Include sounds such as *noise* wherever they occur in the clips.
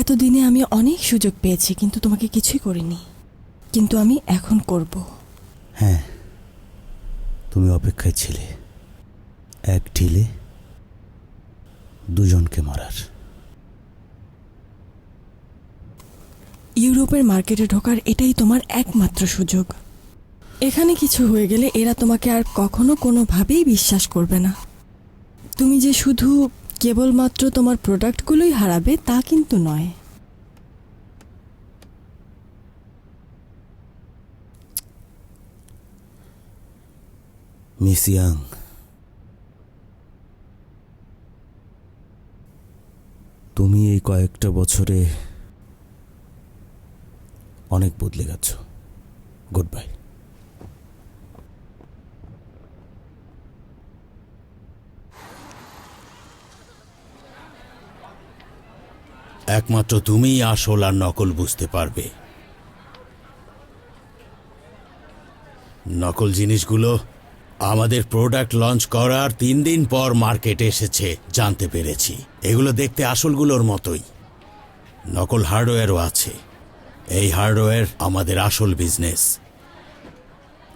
এতদিনে আমি অনেক সুযোগ পেয়েছি কিন্তু তোমাকে কিছুই করিনি। কিন্তু আমি এখন করব। হ্যাঁ তুমি অপেক্ষায় ছিলে। এক ঢিলে দুজনকে মারার। ইউরোপের মার্কেটে ঢোকার এটাই তোমার একমাত্র সুযোগ। এখানে কিছু হয়ে গেলে এরা তোমাকে আর কখনো কোনোভাবেই বিশ্বাস করবে না। তুমি যে শুধু কেবলমাত্র তোমার প্রোডাক্টগুলোই হারাবে তা কিন্তু নয়। Miss Young. তুমি এই কয়েকটা বছরে অনেক বদলে গেছ। Goodbye. একমাত্র তুমিই আসল আর নকল বুঝতে পারবে। নকল জিনিসগুলো আমাদের প্রোডাক্ট লঞ্চ করার তিন দিন পর মার্কেটে এসেছে, জানতে পেরেছি। এগুলো দেখতে আসলগুলোর মতোই। নকল হার্ডওয়্যারও আছে। এই হার্ডওয়্যার আমাদের আসল বিজনেস।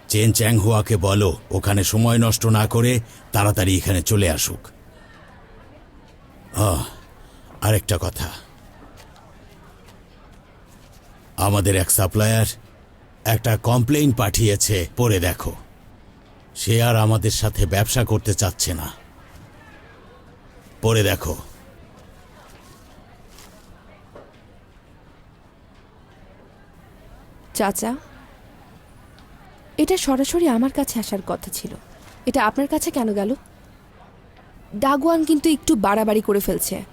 চেন চ্যাংহুয়াকে বলো, ওখানে সময় নষ্ট না করে তাড়াতাড়ি এখানে চলে আসুক। আরেকটা কথা। আমাদের এক সাপ্লায়ার একটা কমপ্লেইন পাঠিয়েছে, পড়ে দেখো। সে আর আমাদের সাথে ব্যবসা করতে চাচ্ছে না। পড়ে দেখো। চাচা, এটা সরাসরি আমার কাছে আসার কথা ছিল। এটা আপনার কাছে কেন গেল? ডাগুয়ান কিন্তু একটু বাড়াবাড়ি করে ফেলছে।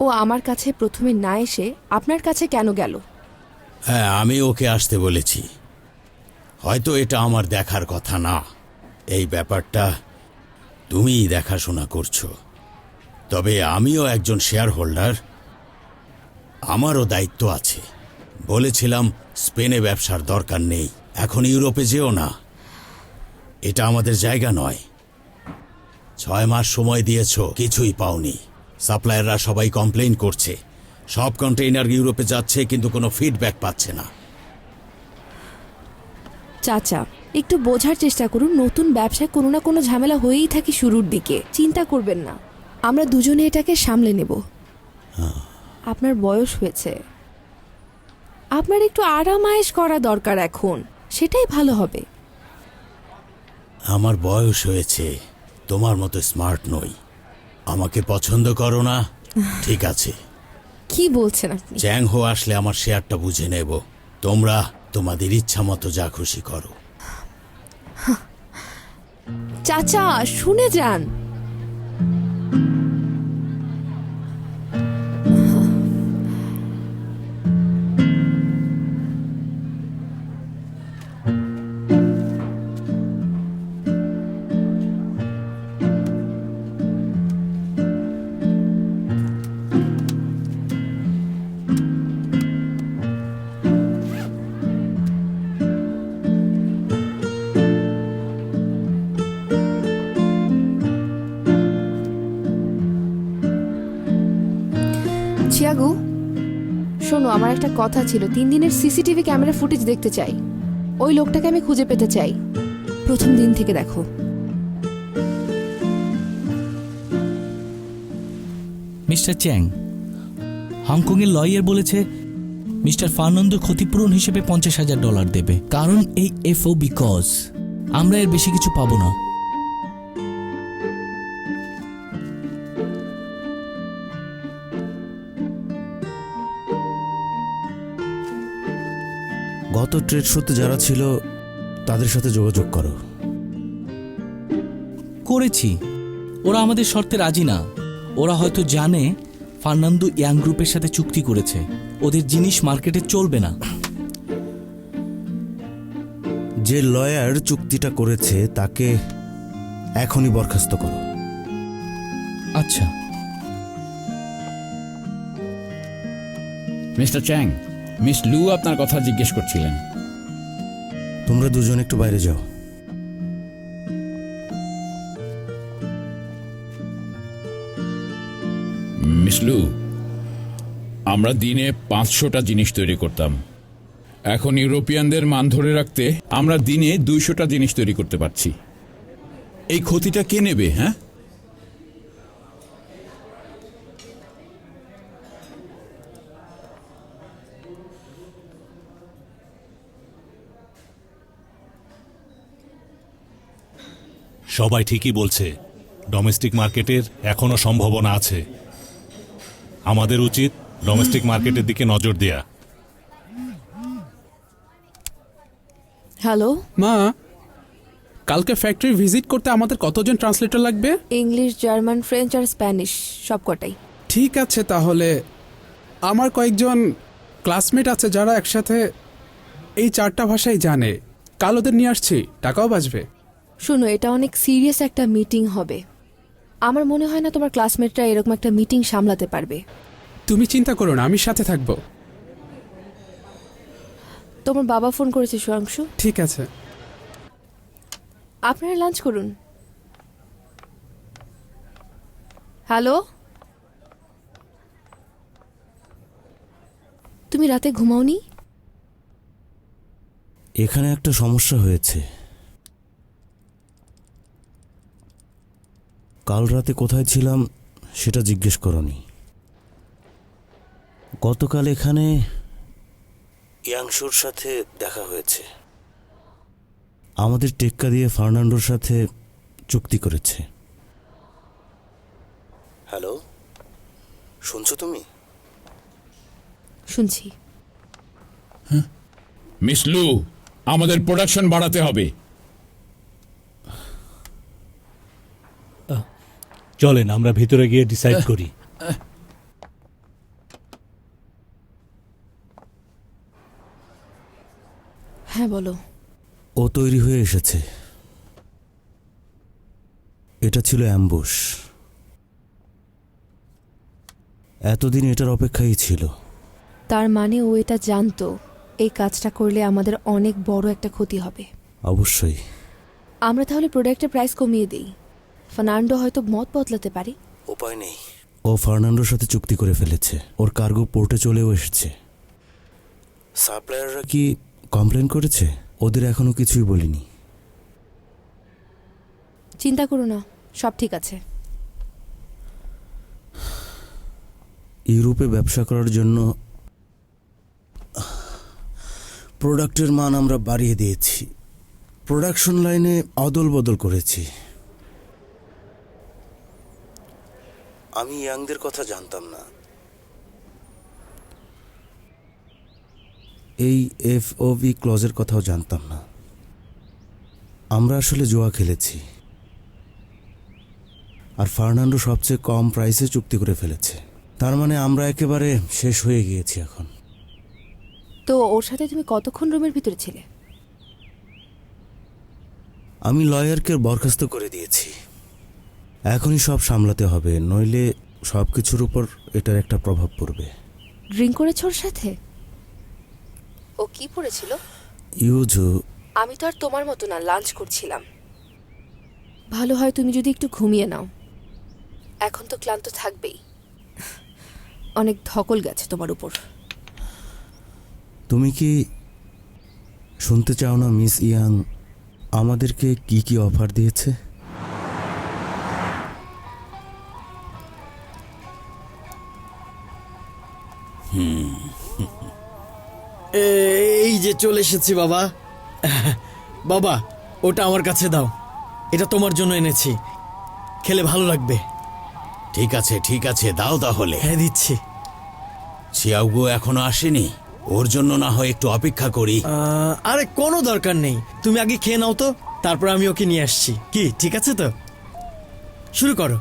ও আমার কাছে প্রথমে না এসে আপনার কাছে কেন গেল? হ্যাঁ আমি ওকে আসতে বলেছি। হয়তো এটা আমার দেখার কথা না। এই ব্যাপারটা তুমিই দেখাশোনা করছ। তবে আমিও একজন শেয়ার হোল্ডার আমারও দায়িত্ব আছে। বলেছিলাম, স্পেনে ব্যবসার দরকার নেই। এখন ইউরোপে যেও না। এটা আমাদের জায়গা নয়। ছয় মাস সময় দিয়েছ, কিছুই পাওনি। সাপ্লায়াররা সবাই কমপ্লেন করছে। সব কন্টেইনার ইউরোপে যাচ্ছে কিন্তু কোনো ফিডব্যাক পাচ্ছে না। চাচা একটু বোঝার চেষ্টা করুন নতুন ব্যবসায় কোনো না কোনো ঝামেলা হয়েই থাকে শুরুর দিকে। চিন্তা করবেন না আমরা দুজনে এটাকে সামলে নেব। আপনার বয়স হয়েছে। আপনার একটু আরামায়েশ করা দরকার এখন সেটাই ভালো হবে। আমার বয়স হয়েছে তোমার মতো স্মার্ট নই। আমাকে পছন্দ করো না *laughs* ঠিক আছে। কি বলছেন আপনি? চ্যাং হো আসলে আমার শেয়ারটা বুঝে নেব। তোমরা তোমাদের ইচ্ছা মতো যা খুশি করো। চাচা শুনে যান। টিয়াগু শোনো, আমার একটা কথা ছিল। তিন দিনের সিসিটিভি ক্যামেরা ফুটেজ দেখতে চাই। ওই লোকটাকে আমি খুঁজে পেতে চাই। প্রথম দিন থেকে দেখো। মিস্টার চ্যাং, হংকংয়ের লয়ার বলেছে মিস্টার ফার্নান্দো ক্ষতিপূরণ হিসেবে পঞ্চাশ হাজার ডলার দেবে। কারণ এই এফও বিকজ আমরা এর বেশি কিছু পাবো না। ট্রেড শোতে যারা ছিল তাদের সাথে যোগাযোগ করো। করেছি। ওরা আমাদের শর্তে রাজি না। ওরা হয়তো জানে ফার্নান্দো ইয়াং গ্রুপের সাথে চুক্তি করেছে। ওদের জিনিস মার্কেটে চলবে না। যে লয়ার চুক্তিটা করেছে তাকে এখনই বরখাস্ত করো। আচ্ছা। মিস্টার চ্যাং মিস লু আপনার কথা জিজ্ঞেস করছিলেন। তোমরা দুজন একটু বাইরে যাও। মিসলু আমরা দিনে পাঁচশোটা জিনিস তৈরি করতাম। এখন ইউরোপিয়ানদের মান ধরে রাখতে আমরা দিনে দুইশোটা জিনিস তৈরি করতে পারছি। এই ক্ষতিটা কে নেবে হ্যাঁ? সবাই ঠিকই বলছে ডোমেস্টিক মার্কেটের এখনও সম্ভাবনা আছে। আমাদের উচিত ডোমেস্টিক মার্কেটের দিকে নজর দেয়া। হ্যালো? মা কালকে ফ্যাক্টরি ভিজিট করতে আমাদের কতজন ট্রান্সলেটর লাগবে? ইংলিশ জার্মান ফ্রেঞ্চ আর স্প্যানিশ সবকটাই। ঠিক আছে তাহলে আমার কয়েকজন ক্লাসমেট আছে যারা একসাথে এই চারটা ভাষাই জানে। কাল ওদের নিয়ে আসছি টাকাও বাঁচবে। শোনো এটা অনেক সিরিয়াস একটা মিটিং হবে। আমার মনে হয় না তোমার ক্লাসমেটরা এরকম একটা মিটিং সামলাতে পারবে। তুমি চিন্তা করো না আমি সাথে থাকব। তোমার বাবা ফোন করেছে সুয়াংশু? ঠিক আছে। আপনারা লাঞ্চ করুন। হ্যালো তুমি রাতে ঘুমাওনি? এখানে একটা সমস্যা হয়েছে। কাল রাতে কোথায় ছিলাম সেটা জিজ্ঞেস করনি। গতকাল এখানে ইয়াংশুর সাথে দেখা হয়েছে। আমাদের টেক্কা দিয়ে ফার্নান্ডোর সাথে চুক্তি করেছে। হ্যালো শুনছো তুমি? শুনছি। মিস লু আমাদের প্রোডাকশন বাড়াতে হবে। চলেন আমরা ভিতরে গিয়ে ডিসাইড করি। হ্যাঁ বলো। ও তৈরি হয়ে এসেছে। এটা ছিল অ্যাম্বুশ। এতদিন এটার অপেক্ষাই ছিল। তার মানে ও এটা জানতো এই কাজটা করলে আমাদের অনেক বড় একটা ক্ষতি হবে। অবশ্যই। আমরা তাহলে প্রোডাক্টের প্রাইস কমিয়ে দিই। ফার্নান্ডো হয়তো মত বদলাতে পারে। উপায় নেই। ও ফার্নান্ডোর সাথে চুক্তি করে ফেলেছে। ওর কার্গো পোর্টে চলেও এসেছে। সাপ্লায়াররা কি কমপ্লেন করেছে? ওদের এখনও কিছুই বলিনি। চিন্তা করো না সব ঠিক আছে। ইউরোপে ব্যবসা করার জন্য প্রোডাক্টের মান আমরা বাড়িয়ে দিয়েছি। প্রোডাকশন লাইনে অদল বদল করেছি। আমি ইয়াংদের কথা জানতাম না। এই এফ ও ভি ক্লজের কথাও জানতাম না। আমরা আসলে জোয়া খেলেছি। আর ফার্নান্ডো সবচেয়ে কম প্রাইসে চুক্তি করে ফেলেছে। তার মানে আমরা একেবারে শেষ হয়ে গিয়েছি এখন। তো ওর সাথে তুমি কতক্ষণ রুমের ভিতরে ছিলে? আমি লয়ারকে বরখাস্ত করে দিয়েছি। এখনই সব সামলাতে হবে নইলে সব কিছুর উপর এটার একটা প্রভাব পড়বে। ড্রিঙ্ক করেছ ওর সাথে? ও কি পড়েছিল? ইউজু। আমি তো আর তোমার মতো না লাঞ্চ করছিলাম। ভালো হয় তুমি যদি একটু ঘুমিয়ে নাও। এখন তো ক্লান্ত থাকবেই। অনেক ধকল গেছে তোমার উপর। তুমি কি শুনতে চাও না মিস ইয়াং? আমাদেরকে কি কি অফার দিয়েছে? এই যে চলে এসেছি বাবা। বাবা ওটা আমার কাছে দাও। এটা তোমার জন্য এনেছি। খেলে ভালো লাগবে। ঠিক আছে ঠিক আছে দাও তাহলে। হ্যাঁ দিচ্ছি। ছিয়াউগো এখনও আসেনি। ওর জন্য না হয় একটু অপেক্ষা করি। আহ, আরে কোনো দরকার নেই। তুমি আগে খেয়ে নাও তো তারপর আমি ওকে নিয়ে আসছি। কি ঠিক আছে তো? শুরু করো।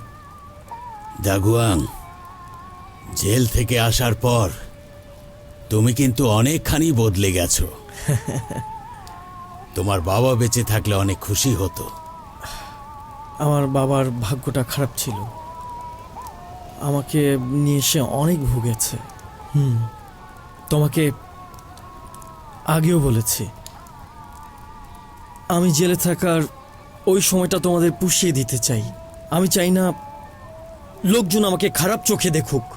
দাগুয়াং জেল থেকে আসার পর তুমি কিন্তু অনেকখানি বদলে গেছো। *laughs* তোমার বাবা বেঁচে থাকলে অনেক খুশি হতো। আমার বাবার ভাগ্যটা খারাপ ছিল। আমাকে নিয়ে সে অনেক ভুগেছে। হুম তোমাকে আগেও বলেছি। আমি জেলে থাকার ওই সময়টা তোমাদের পুষিয়ে দিতে চাই। আমি চাই না লোকজন আমাকে খারাপ চোখে দেখুক।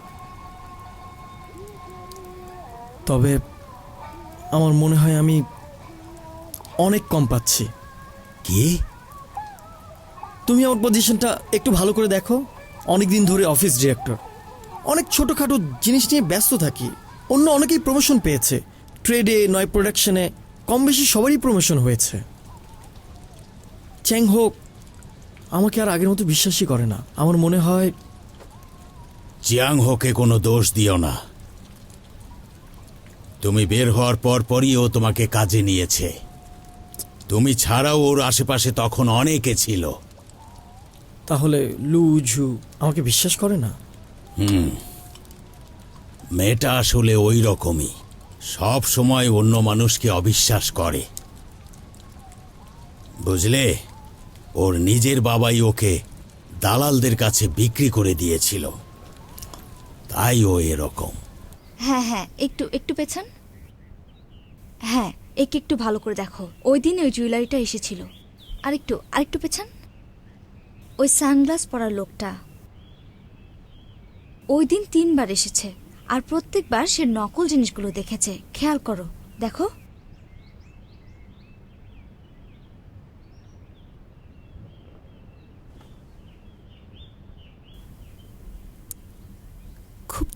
তবে আমার মনে হয় আমি অনেক কম পাচ্ছি। কি? তুমি আমার পজিশনটা একটু ভালো করে দেখো। অনেক দিন ধরে অফিস ডিরেক্টর অনেক ছোটোখাটো জিনিস নিয়ে ব্যস্ত থাকি। অন্য অনেকেই প্রমোশন পেয়েছে। ট্রেডে নয় প্রোডাকশনে কম বেশি সবারই প্রমোশন হয়েছে। চ্যাং হোক আমাকে আর আগের মতো বিশ্বাসই করে না। আমার মনে হয় চিয়াং হোকে কোনো দোষ দিও না। তুমি বের হওয়ার পর পরই ও তোমাকে কাজে নিয়েছে। তুমি ছাড়াও ওর আশেপাশে তখন অনেকে ছিল। তাহলে লুঝু আমাকে বিশ্বাস করে না? হুম। মেয়েটা আসলে ওই রকমই। সব সময় অন্য মানুষকে অবিশ্বাস করে। বুঝলে? ওর নিজের বাবাই ওকে দালালদের কাছে বিক্রি করে দিয়েছিল। তাই ও এরকম। হ্যাঁ হ্যাঁ একটু একটু পেছন। হ্যাঁ একে একটু ভালো করে দেখো। ওই দিন ওই জুয়েলারিটা এসেছিল। আরেকটু আরেকটু পেছন। ওই সানগ্লাস পরার লোকটা। ওই দিন তিনবার এসেছে। আর প্রত্যেকবার সে নকল জিনিসগুলো দেখেছে। খেয়াল করো। দেখো।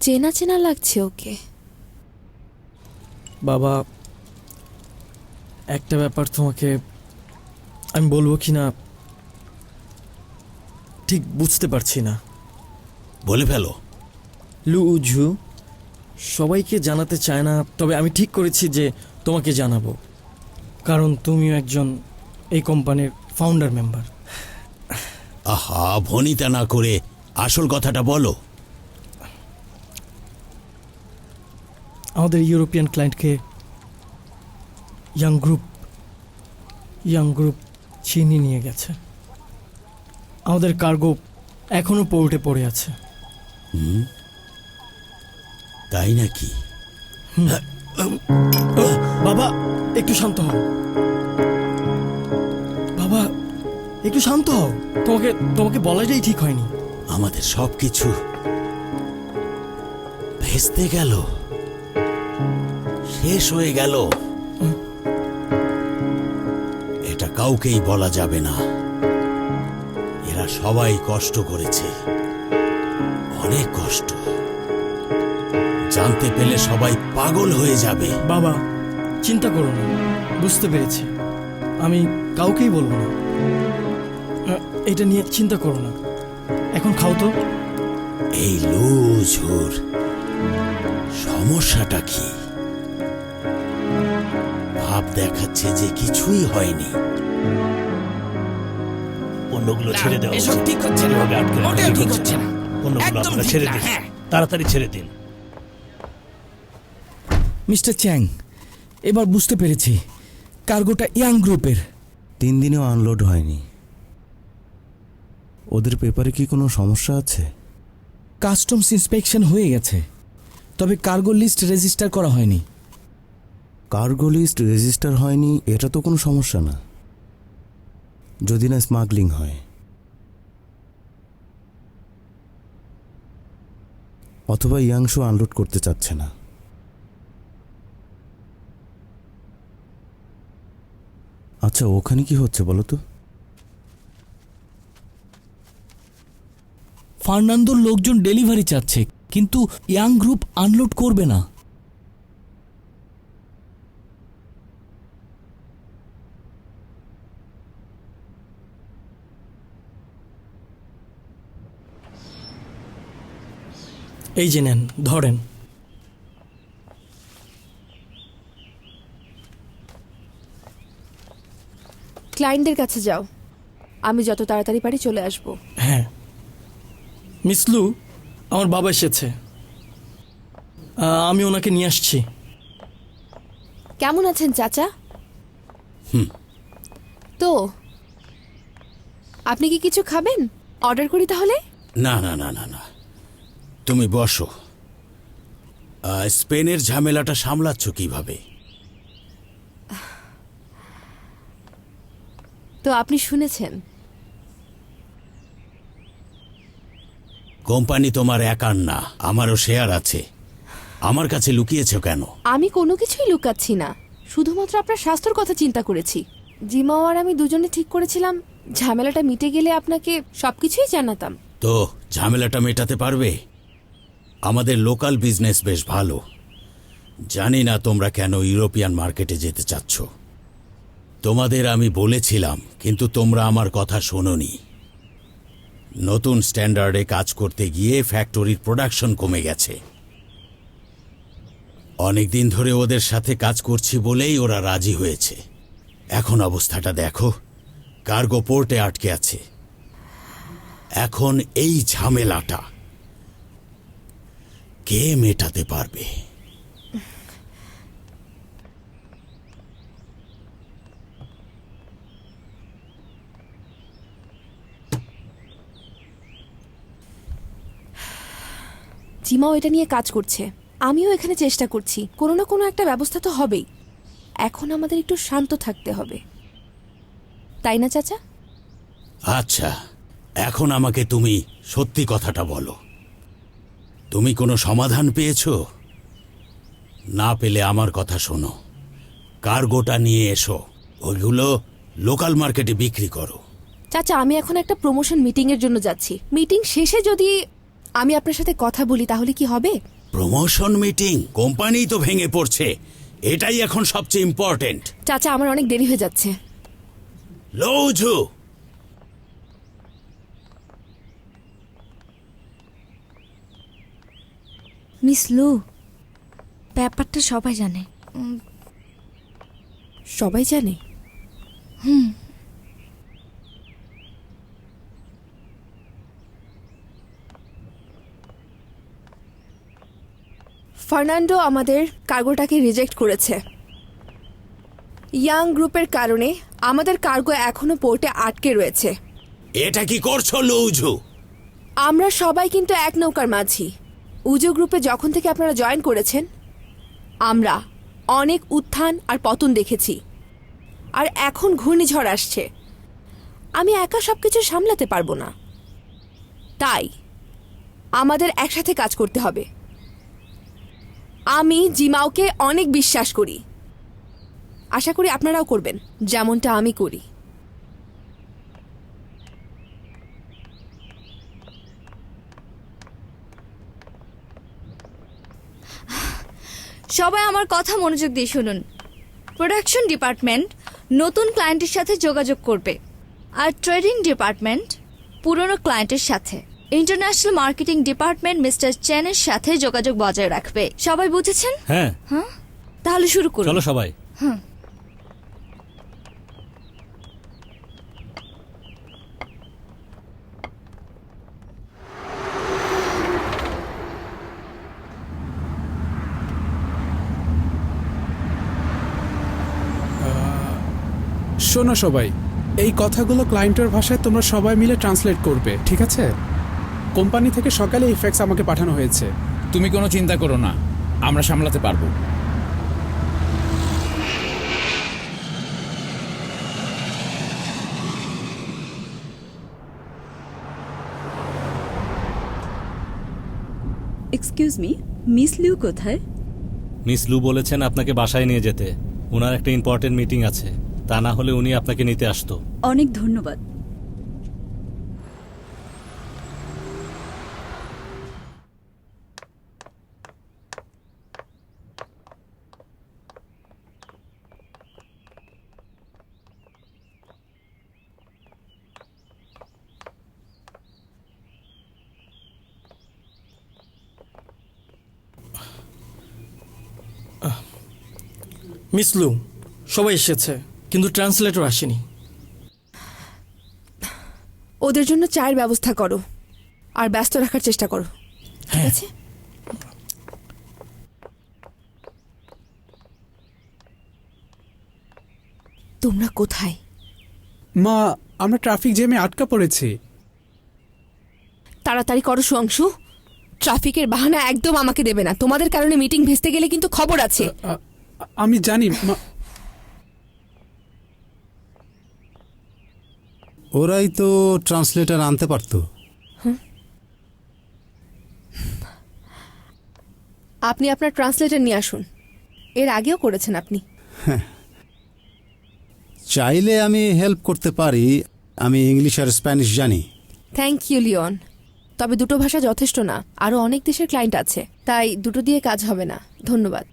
চেনা চেনা লাগছে ওকে। বাবা একটা ব্যাপার তোমাকে আমি বলব কি না? ঠিক বুঝতে পারছি না। বলে ফেলো। লু উজু সবাইকে জানাতে চায় না তবে আমি ঠিক করেছি যে তোমাকে জানাব। কারণ তুমিও একজন এই কোম্পানির ফাউন্ডার মেম্বার আহা ভনিতা না করে আসল কথাটা বলো। আমাদের ইউরোপিয়ান ক্লায়েন্টকে ইয়াং গ্রুপ ইয়াং গ্রুপ চিনি নিয়ে গেছে। আমাদের কার্গো এখনও পোর্টে পড়ে আছে। তাই নাকি? বাবা একটু শান্ত হও। বাবা একটু শান্ত হও। তোমাকে তোমাকে বলাটাই ঠিক হয়নি। আমাদের সব কিছু ভেস্তে গেল। শেষ হয়ে গেল। এটা কাউকেই বলা যাবে না। এরা সবাই কষ্ট করেছে। অনেক কষ্ট। জানতে পেলে সবাই পাগল হয়ে যাবে। বাবা চিন্তা করো না। বুঝতে পেরেছি। আমি কাউকেই বলব না। এটা নিয়ে চিন্তা করো না। এখন খাও তো। এই লুঝুর সমস্যাটা কি? ভাব দেখাচ্ছে যে কিছুই হয়নি। অন্যগুলো ছেড়ে দেওয়া এসব। ঠিক হচ্ছে না। মোটেও ঠিক হচ্ছে না। অন্যগুলো আপনারা ছেড়ে দিন। হ্যাঁ। তাড়াতাড়ি ছেড়ে দিন। মিস্টার চ্যাং এবার বুঝতে পেরেছি কার্গোটা ইয়াং গ্রুপের। তিন দিনেও আনলোড হয়নি। ওদের পেপারে কি কোনো সমস্যা আছে? কাস্টমস ইন্সপেকশন হয়ে গেছে তবে কার্গো লিস্ট রেজিস্টার করা হয়নি। কার্গো লিস্ট রেজিস্টার হয়নি, এটা তো কোনো সমস্যা না। যদি না স্মাগলিং হয়। অথবা ইয়াংশো আনলোড করতে চাচ্ছে না। আচ্ছা ওখানে কি হচ্ছে বলো তো? ফার্নান্দোর লোকজন ডেলিভারি চাচ্ছে, কিন্তু ইয়াং গ্রুপ আনলোড করবে না। এই যে নেন ধরেন। ক্লায়েন্টদের কাছে যাও। আমি যত তাড়াতাড়ি পারি চলে আসব। হ্যাঁ। মিসলু আমার বাবা এসেছে। আহ, আমি ওনাকে নিয়ে আসছি। কেমন আছেন চাচা? তো আপনি কি কিছু খাবেন? অর্ডার করি তাহলে? না না না না না। তুমি বসো। স্পেনের ঝামেলাটা সামলাচ্ছ কীভাবে? তো আপনি শুনেছেন। কোম্পানি তোমার একার না আমারও শেয়ার আছে। আমার কাছে লুকিয়েছো কেন? আমি কোনো কিছুই লুকাচ্ছি না শুধুমাত্র আপনার স্বাস্থ্যর কথা চিন্তা করেছি। জিমাও আর আমি দুজনে ঠিক করেছিলাম ঝামেলাটা মিটে গেলে আপনাকে সবকিছুই জানাতাম। তো ঝামেলাটা মেটাতে পারবে? আমাদের লোকাল বিজনেস বেশ ভালো। জানি না তোমরা কেন ইউরোপিয়ান মার্কেটে যেতে চাচ্ছ। তোমাদের আমি বলেছিলাম, কিন্তু তোমরা আমার কথা শোনোনি। নতুন স্ট্যান্ডার্ডে কাজ করতে গিয়ে ফ্যাক্টরির প্রোডাকশন কমে গেছে। অনেক দিন ধরে ওদের সাথে কাজ করছি বলেই ওরা রাজি হয়েছে। এখন অবস্থাটা দেখো, কার্গো পোর্টে আটকে আছে। এখন এই ঝামেলাটা। কে মেটাতে পারবে? জিমাও এটা নিয়ে কাজ করছে। আমিও এখানে চেষ্টা করছি। কোনো না কোনো একটা ব্যবস্থা তো হবেই। এখন আমাদের একটু শান্ত থাকতে হবে। তাই না চাচা? আচ্ছা এখন আমাকে তুমি সত্যি কথাটা বলো। তুমি কোনো সমাধান পেয়েছ? না পেলে আমার কথা শোনো। কার্গোটা নিয়ে এসো। ওইগুলো লোকাল মার্কেটে বিক্রি করো। চাচা আমি এখন একটা প্রমোশন মিটিং এর জন্য যাচ্ছি। মিটিং শেষে যদি আমি আপনার সাথে কথা বলি তাহলে কি হবে? Promotion meeting? কোম্পানি তো ভেঙে পড়ছে। এটাই এখন সবচেয়ে ইম্পর্টেন্ট চাচা আমার অনেক দেরি হয়ে যাচ্ছে। লৌঝু মিস লু ব্যাপারটা সবাই জানে। সবাই জানে? হুম। ফার্নান্ডো আমাদের কার্গোটাকে রিজেক্ট করেছে। ইয়াং গ্রুপের কারণে আমাদের কার্গো এখনও পোর্টে আটকে রয়েছে। এটা কি করছ লৌঝু? আমরা সবাই কিন্তু এক নৌকার মাঝি। উজো গ্রুপে যখন থেকে আপনারা জয়েন করেছেন, আমরা অনেক উত্থান আর পতন দেখেছি। আর এখন ঘূর্ণিঝড় আসছে। আমি একা সব কিছু সামলাতে পারব না। তাই আমাদের একসাথে কাজ করতে হবে। আমি জিমাওকে অনেক বিশ্বাস করি। আশা করি আপনারাও করবেন, যেমনটা আমি করি। সবাই আমার কথা মনোযোগ দিয়ে শুনুন। প্রোডাকশন ডিপার্টমেন্ট নতুন ক্লায়েন্টের সাথে যোগাযোগ করবে আর ট্রেডিং ডিপার্টমেন্ট পুরনো ক্লায়েন্টের সাথে। ইন্টারন্যাশনাল মার্কেটিং ডিপার্টমেন্ট মিস্টার চেনের সাথে যোগাযোগ বজায় রাখবে। সবাই বুঝেছেন? হ্যাঁ। হ্যাঁ? তাহলে শুরু করুন। চলো সবাই। হ্যাঁ শোনো সবাই এই কথাগুলো ক্লায়েন্টের ভাষায় তোমরা সবাই মিলে ট্রান্সলেট করবে ঠিক আছে? কোম্পানি থেকে সকালে এই ফ্যাক্স আমাকে পাঠানো হয়েছে। তুমি কোনো চিন্তা করো না আমরা সামলাতে পারব। এক্সকিউজ মি মিস লিউ কোথায়? মিস লু বলেছেন আপনাকে বাসায় নিয়ে যেতে। ওনার একটা ইম্পর্টেন্ট মিটিং আছে। তা না হলে উনি আপনাকে নিতে আসতো। অনেক ধন্যবাদ। মিস লু সবাই এসেছে। কিন্তু ট্রান্সলেটর আসেনি। ওদের জন্য চায়ের ব্যবস্থা করো। আর ব্যস্ত রাখার চেষ্টা করো। ঠিক আছে? তোমরা কোথায়? মা আমরা ট্রাফিক জ্যামে আটকা পড়েছি। তাড়াতাড়ি করো সুয়াংশু। ট্রাফিকের বাহানা একদম আমাকে দেবে না। তোমাদের কারণে মিটিং ভেস্তে গেলে কিন্তু খবর আছে। আমি জানি মা। ওরাই তো ট্রান্সলেটার আনতে পারতো। আপনি আপনার ট্রান্সলেটার নিয়ে আসুন। এর আগেও করেছেন আপনি। চাইলে আমি হেল্প করতে পারি আমি ইংলিশ আর স্প্যানিশ জানি। Thank you Leon. তবে দুটো ভাষা যথেষ্ট না আরও অনেক দেশের ক্লায়েন্ট আছে তাই দুটো দিয়ে কাজ হবে না। ধন্যবাদ।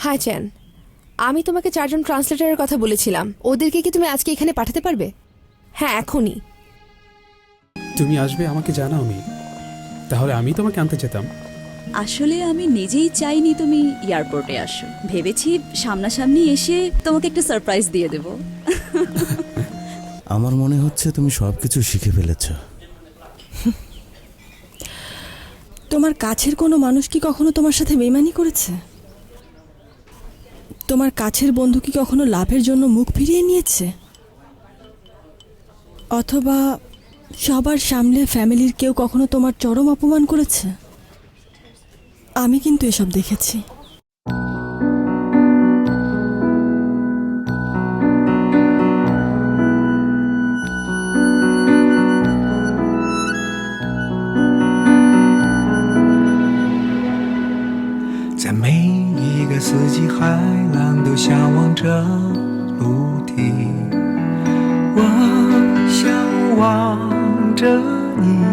হাই চ্যান। আমি তোমাকে চারজন ট্রান্সলেটারের কথা বলেছিলাম। ওদেরকে কি তুমি আজকে এখানে পাঠাতে পারবে? হ্যাঁ এখনই। তুমি আসবে আমাকে জানাওনি তাহলে আমি তোমাকে আনতে যেতাম। আসলে আমি নিজেই চাইনি তুমি এয়ারপোর্টে আসো। ভেবেছি সামনাসামনি এসে তোমাকে একটা সারপ্রাইজ দিয়ে দেব। *laughs* আমার মনে হচ্ছে তুমি সব কিছু শিখে ফেলেছ। তোমার কাছের কোনো মানুষ কি কখনো তোমার সাথে বেমানি করেছে? তোমার কাছের বন্ধু কি কখনো লাভের জন্য মুখ ফিরিয়ে নিয়েছে? অথবা সবার সামনে ফ্যামিলির কেউ কখনো তোমার চরম অপমান করেছে? আমি কিন্তু এসব দেখেছি। 着陆地。我向往着你，